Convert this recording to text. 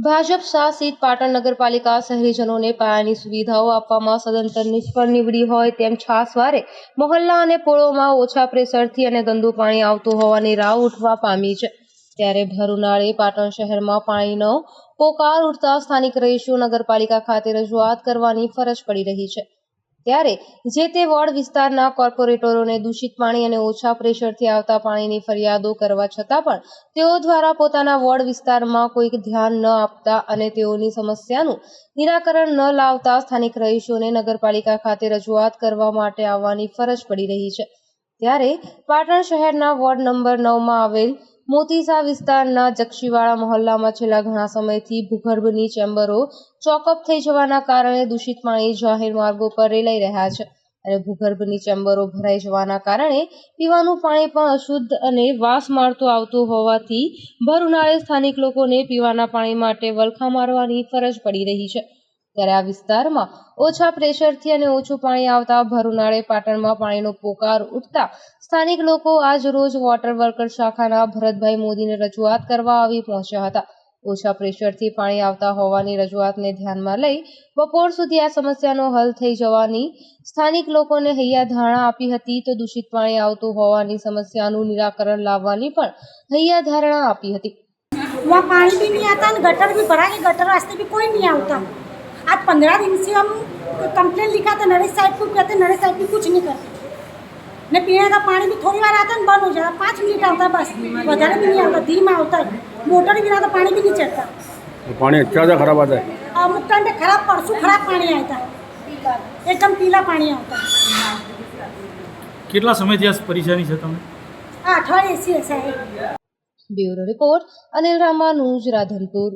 ભાજપ શાસિત પાટણ નગરપાલિકા શહેરીજનોને પાયાની સુવિધાઓ આપવામાં સદંતર નિષ્ફળ નીવડી હોય તેમ છાસવારે મોહલ્લા અને પોળોમાં ઓછા પ્રેશરથી અને ગંદુ પાણી આવતું હોવાની રાવ ઉઠવા પામી છે. ત્યારે ભર ઉનાળે પાટણ શહેરમાં પાણીનો પોકાર ઉઠતા સ્થાનિક રહીશો નગરપાલિકા ખાતે રજૂઆત કરવાની ફરજ પડી રહી છે. ત્યારે જે તે વોર્ડ વિસ્તારના કોર્પોરેટરોને દૂષિત પાણી અને ઓછા પ્રેશરથી આવતા પાણીની ફરિયાદો કરવા છતાં પણ તેઓ દ્વારા પોતાના વોર્ડ વિસ્તારમાં કોઈ ધ્યાન ન આપતા અને તેઓની સમસ્યાનું નિરાકરણ ન લાવતા સ્થાનિક રહીશોને નગરપાલિકા ખાતે રજૂઆત કરવા માટે આવવાની ફરજ પડી રહી છે. ત્યારે પાટણ શહેરના વોર્ડ નંબર નવમાં આવેલ મોતીસા વિસ્તારના જક્ષીવાળા મહોલ્લામાં છેલ્લા ઘણા સમયથી ભૂગર્ભની ચેમ્બરો ચોકઅપ થઈ જવાના કારણે દૂષિત પાણી જાહેર માર્ગો પર રેલાઈ રહ્યા છે અને ભૂગર્ભની ચેમ્બરો ભરાઈ જવાના કારણે પીવાનું પાણી પણ અશુદ્ધ અને વાસ મારતું આવતું હોવાથી ભર ઉનાળે સ્થાનિક લોકોને પીવાના પાણી માટે વલખા મારવાની ફરજ પડી રહી છે. ત્યારે આ વિસ્તારમાં ઓછા પ્રેશરથી અને ઓછું પાણી આવતા ભર ઉનાળે પાટણમાં પાણીનો પોકાર ઉઠતા સ્થાનિક લોકો આજ રોજ વોટર વર્કર શાખાના ભરતભાઈ મોદીને રજૂઆત કરવા આવી પહોંચ્યા હતા ઓછા પ્રેશરથી પાણી આવતા હોવાની રજૂઆતને ધ્યાનમાં લઈ બપોર સુધી આ સમસ્યાનો હલ થઈ જવાની સ્થાનિક લોકોને હૈયા ધારણા આપી હતી તો દૂષિત પાણી આવતું હોવાની સમસ્યાનું નિરાકરણ લાવવાની પણ હૈયા ધારણા આપી હતી वहाँ पानी भी नहीं आता और गटर भी भरा के गटर रास्ते भी कोई नहीं आता आज पंद्रह दिन से हम कंप्लेन लिखा था नरेश साहब को कहते नरेश साहब भी कुछ नहीं करते ने पीने का पानी भी थोड़ी बार आता है बंद हो जाता पाँच मिनट आता है बस વધારે भी नहीं आता धीमा आता है मोटर बिना तो पानी भी नहीं चढ़ता पानी अच्छा सा खराब आता है अमुक टाइम पे खराब परसों खराब पानी आता है एकदम पीला पानी आता है કેટલા સમયથી આ પરેશાની છે તમને આ અઠવાડિયે એસી ऐसा है બ્યુરો રિપોર્ટ અનિલ રામાનુજ રાધનપુર